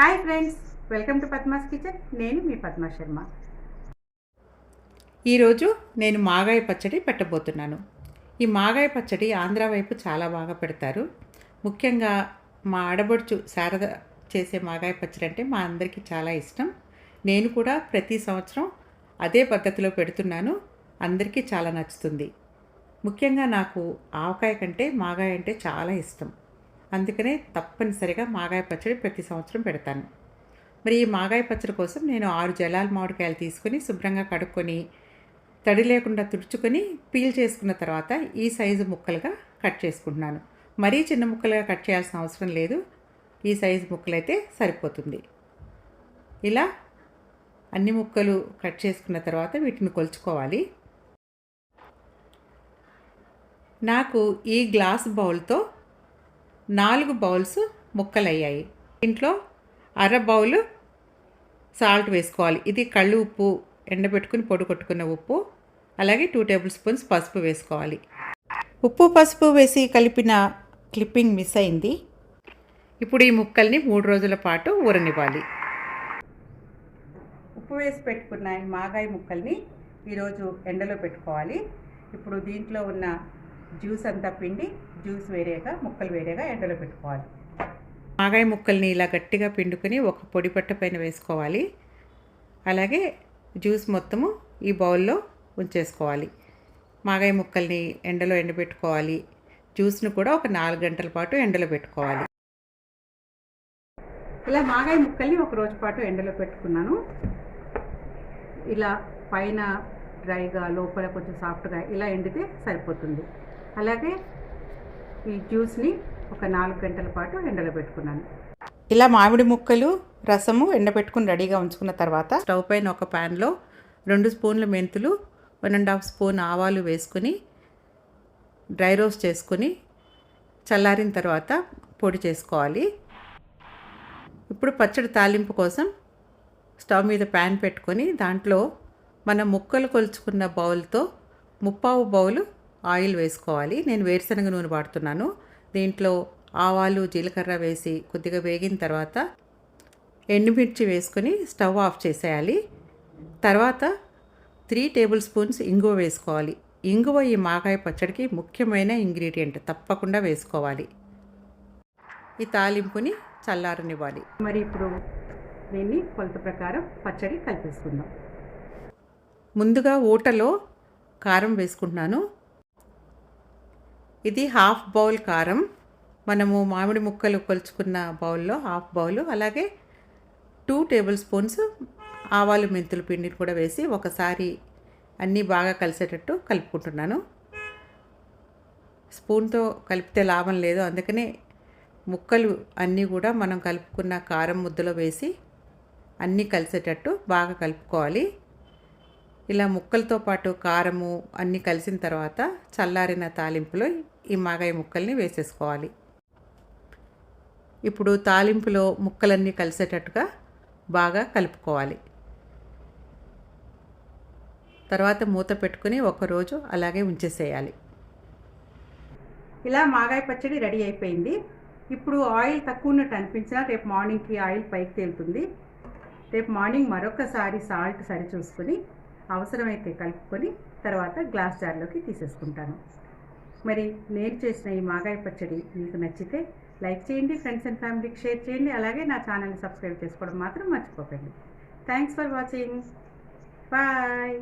Hi friends welcome to Padma's kitchen. నేను మీ పద్మా శర్మ. ఈరోజు నేను మాగాయ పచ్చడి పెట్టబోతున్నాను. ఈ మాగాయ పచ్చడి ఆంధ్ర వైపు చాలా బాగా పెడతారు. ముఖ్యంగా మా ఆడబడుచు శారద చేసే మాగాయ పచ్చడి అంటే మా అందరికీ చాలా ఇష్టం. నేను కూడా ప్రతి సంవత్సరం అదే పద్ధతిలో పెడుతున్నాను. అందరికీ చాలా నచ్చుతుంది. ముఖ్యంగా నాకు ఆవకాయ కంటే మాగాయ అంటే చాలా ఇష్టం. అందుకనే తప్పనిసరిగా మాగాయ పచ్చడి ప్రతి సంవత్సరం పెడతాను. మరి ఈ మాగాయ పచ్చడి కోసం నేను ఆరు జలాల మామిడికాయలు తీసుకొని శుభ్రంగా కడుక్కొని తడి లేకుండా తుడుచుకొని పీల్ చేసుకున్న తర్వాత ఈ సైజు ముక్కలుగా కట్ చేసుకుంటున్నాను. మరీ చిన్న ముక్కలుగా కట్ చేయాల్సిన అవసరం లేదు. ఈ సైజు ముక్కలైతే సరిపోతుంది. ఇలా అన్ని ముక్కలు కట్ చేసుకున్న తర్వాత వీటిని కొలుచుకోవాలి. నాకు ఈ గ్లాస్ బౌల్తో నాలుగు బౌల్స్ ముక్కలయ్యాయి. దీంట్లో అర బౌల్ సాల్ట్ వేసుకోవాలి. ఇది కళ్ళు ఉప్పు ఎండబెట్టుకుని పొడి కొట్టుకున్న ఉప్పు అలాగే టూ టేబుల్ స్పూన్స్ పసుపు వేసుకోవాలి. ఉప్పు పసుపు వేసి కలిపిన క్లిప్పింగ్ మిస్ అయింది. ఇప్పుడు ఈ ముక్కల్ని మూడు రోజుల పాటు ఊరనివ్వాలి. ఉప్పు వేసి పెట్టుకున్న ఈ మాగాయ ముక్కల్ని ఈరోజు ఎండలో పెట్టుకోవాలి. ఇప్పుడు దీంట్లో ఉన్న జ్యూస్ అంతా పిండి జ్యూస్ వేరేగా ముక్కలు వేరేగా ఎండలో పెట్టుకోవాలి. మాగాయ ముక్కల్ని ఇలా గట్టిగా పిండుకొని ఒక పొడి పట్ట పైన వేసుకోవాలి. అలాగే జ్యూస్ మొత్తము ఈ బౌల్లో ఉంచేసుకోవాలి. మాగాయ ముక్కల్ని ఎండలో ఎండబెట్టుకోవాలి. జ్యూస్ను కూడా ఒక నాలుగు గంటల పాటు ఎండలో పెట్టుకోవాలి. ఇలా మాగాయ ముక్కల్ని ఒక రోజు పాటు ఎండలో పెట్టుకున్నాను. ఇలా పైన డ్రైగా లోపల కొంచెం సాఫ్ట్గా ఇలా ఎండితే సరిపోతుంది. అలాగే ఈ జ్యూస్ని ఒక నాలుగు గంటల పాటు ఎండలో పెట్టుకున్నాను. ఇలా మామిడి ముక్కలు రసము ఎండబెట్టుకుని రెడీగా ఉంచుకున్న తర్వాత స్టవ్ పైన ఒక ప్యాన్లో రెండు స్పూన్ల మెంతులు వన్ అండ్ హాఫ్ స్పూన్ ఆవాలు వేసుకుని డ్రై రోస్ట్ చేసుకొని చల్లారిన తర్వాత పొడి చేసుకోవాలి. ఇప్పుడు పచ్చడి తాలింపు కోసం స్టవ్ మీద ప్యాన్ పెట్టుకొని దాంట్లో మనం ముక్కలు కొలుచుకున్న బౌల్తో ముప్పావు బౌలు ఆయిల్ వేసుకోవాలి. నేను వేరుశనగ నూనె వాడుతున్నాను. దీంట్లో ఆవాలు జీలకర్ర వేసి కొద్దిగా వేగిన తర్వాత ఎండుమిర్చి వేసుకొని స్టవ్ ఆఫ్ చేసేయాలి. తర్వాత త్రీ టేబుల్ స్పూన్స్ ఇంగువ వేసుకోవాలి. ఇంగువ ఈ మాగాయ పచ్చడికి ముఖ్యమైన ఇంగ్రీడియంట్. తప్పకుండా వేసుకోవాలి. ఈ తాలింపుని చల్లారనివ్వాలి. మరి ఇప్పుడు దీన్ని కొలత ప్రకారం పచ్చడి కలిపేసుకుందాం. ముందుగా ఊటలో కారం వేసుకుంటున్నాను. ఇది హాఫ్ బౌల్ కారం. మనము మామిడి ముక్కలు కొలుచుకున్న బౌల్లో హాఫ్ బౌల్ అలాగే టూ టేబుల్ స్పూన్స్ ఆవాలు మెంతులు పిండిని కూడా వేసి ఒకసారి అన్నీ బాగా కలిసేటట్టు కలుపుకుంటున్నాను. స్పూన్తో కలిపితే లాభం లేదు అందుకనే ముక్కలు అన్నీ కూడా మనం కలుపుకున్న కారం ముద్దలో వేసి అన్నీ కలిసేటట్టు బాగా కలుపుకోవాలి. ఇలా ముక్కలతో పాటు కారము అన్నీ కలిసిన తర్వాత చల్లారిన తాలింపులో ఈ మాగాయ ముక్కల్ని వేసేసుకోవాలి. ఇప్పుడు తాలింపులో ముక్కలన్నీ కలిసేటట్టుగా బాగా కలుపుకోవాలి. తర్వాత మూత పెట్టుకుని ఒకరోజు అలాగే ఉంచేసేయాలి. ఇలా మాగాయ పచ్చడి రెడీ అయిపోయింది. ఇప్పుడు ఆయిల్ తక్కువ ఉన్నట్టు అనిపించినా రేపు మార్నింగ్కి ఆయిల్ పైకి తేలుతుంది. రేపు మార్నింగ్ మరొకసారి సాల్ట్ సరిచూసుకొని అవసరమైతే కలుపుకొని తర్వాత గ్లాస్ జార్లోకి తీసేసుకుంటాను. మరి నేను చేసిన ఈ మాగాయ పచ్చడి మీకు నచ్చితే లైక్ చేయండి ఫ్రెండ్స్ అండ్ ఫ్యామిలీకి షేర్ చేయండి అలాగే నా ఛానల్ని సబ్స్క్రైబ్ చేసుకోవడం మాత్రం మర్చిపోకండి. Thanks for watching. బాయ్.